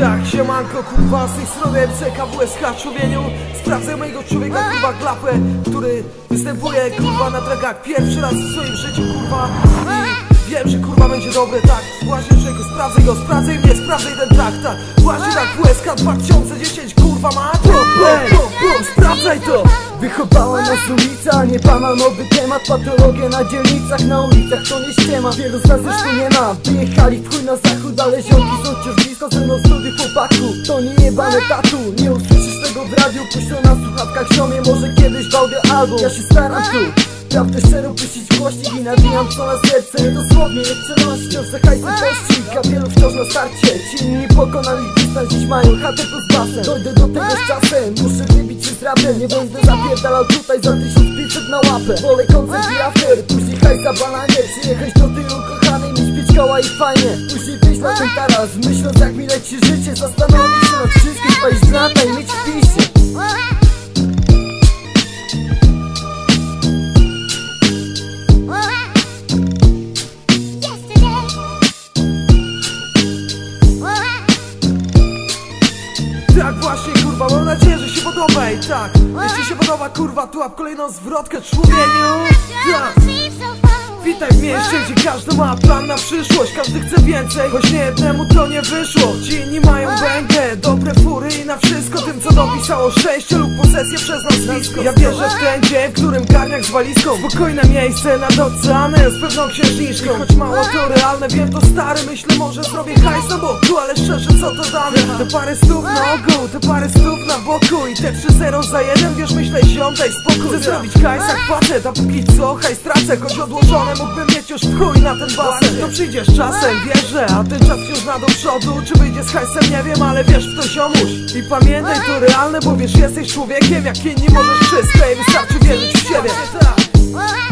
Tak, siemanko, kurwa, z tej strony MCKWSH człowieniu. Sprawdzę mojego człowieka, kurwa, glapę Który występuje, kurwa, na dragach Pierwszy raz w swoim życiu, kurwa. I wiem, że kurwa będzie dobre, tak. Właśnie, że go sprawdzę go, sprawdzę mnie, sprawdzę ten track, tak Właśnie tak, WSK 2010, kurwa, ma to, Wychowała nas ulica, nie pana nowy temat. Patologia na dzielnicach, na ulicach to nie ściema. Wielu z nas już nie ma. Wyjechali w chuj na zachód, ale ziomki są wciąż blisko. Ze mną studiów chłopaku, to nie jebane tatu. Nie usłyszysz tego w radiu, to na słuchawkach ziomie. Może kiedyś w audio album, ja się staram tu Prawdę szczerą puścić głośnik i nawijam co na serce. Nie dosłownie, nie celować wciąż za hajsem pościg A wielu wciąż na starcie. Ci inni pokonali dystans, dziś mają chatę plus basen Dojdę do tego z czasem, muszę z rapem Nie będę zapierdalał tutaj za 1500 na łapę. Wolę koncert i after, później hajs za balanie Przyjechać do tyłu kochanej, mieć pić koła i fajnie. Później wyjść na ten taras, myśląc jak mi leci życie Zastanowić się nad wszystkim, spalić lata i mieć w pisie Tak właśnie kurwa, mam nadzieję, że się podoba i tak. Jeśli się podoba kurwa, tu łap kolejną zwrotkę człowieniu. Tak. Witaj w mieście, gdzie każdy ma plan na przyszłość. Każdy chce więcej, choć nie jednemu to nie wyszło. Ci inni mają bęgę, dobre fury i na wszystko co dopisało szczęście lub posesję przez nazwisko Ja wierzę w ten dzień, w którym garniak z walizką. Spokojne miejsce nad oceanem z pewną księżniczką. Choć mało to realne, wiem to stary Myślę może zrobię hajs na boku, ale szczerze co to dane? Te parę stów na ogół, te parę stów na boku I te 3-0 za jeden, wiesz myślę ziom, daj spokój. Chcę zrobić hajs jak facet, a póki co hajs tracę Choć odłożone mógłbym mieć już w chuj na ten basen. To przyjdzie z czasem, wierzę, a ten czas wciąż na do przodu. Czy wyjdzie z hajsem, nie wiem, ale wiesz w to ziomuś. I pamiętaj to realne, bo wiesz jesteś człowiekiem Jak inni możesz i wystarczy wierzyć w siebie tak.